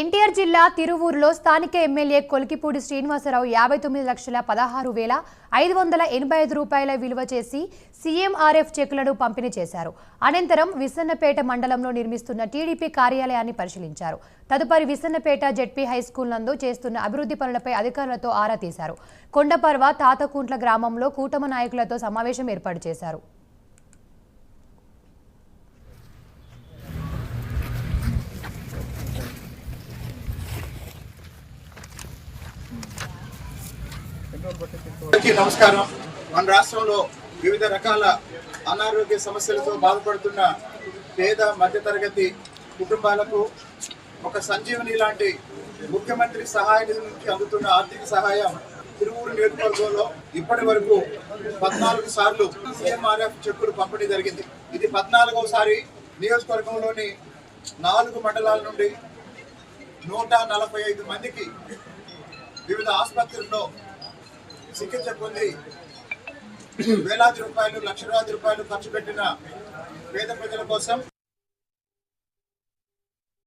ఎన్టీఆర్ జిల్లా తిరువూరులో స్థానిక ఎమ్మెల్యే కొలికిపూడి శ్రీనివాసరావు యాభై తొమ్మిది లక్షల పదహారు వేల ఐదు వందల ఎనభై ఐదు రూపాయల విలువ చేసి సీఎంఆర్ఎఫ్ చెక్కులను పంపిణీ చేశారు. అనంతరం విసన్నపేట మండలంలో నిర్మిస్తున్న టీడీపీ కార్యాలయాన్ని పరిశీలించారు. తదుపరి విసన్నపేట జెడ్పీ హై స్కూల్ నందు చేస్తున్న అభివృద్ధి పనులపై అధికారులతో ఆరా తీశారు. కొండపర్వ తాతకుంట్ల గ్రామంలో కూటమి నాయకులతో సమావేశం ఏర్పాటు చేశారు. నమస్కారం. మన రాష్ట్రంలో వివిధ రకాల అనారోగ్య సమస్యలతో బాధపడుతున్న పేద మధ్యతరగతి కుటుంబాలకు ఒక సంజీవని లాంటి ముఖ్యమంత్రి సహాయ నిధి నుంచి అందుతున్న ఆర్థిక సహాయం తిరువూరు నియోజకవర్గంలో ఇప్పటి వరకు పద్నాలుగు సార్లు సీఎంఆర్ఎఫ్ చెక్కులు పంపిణీ జరిగింది. ఇది పద్నాలుగోసారి నియోజకవర్గంలోని నాలుగు మండలాల నుండి నూట నలభై ఐదు మందికి వివిధ ఆసుపత్రుల్లో చికిత్స పొంది వేలాది రూపాయలు లక్షలాది రూపాయలు ఖర్చు పెట్టిన పేద ప్రజల కోసం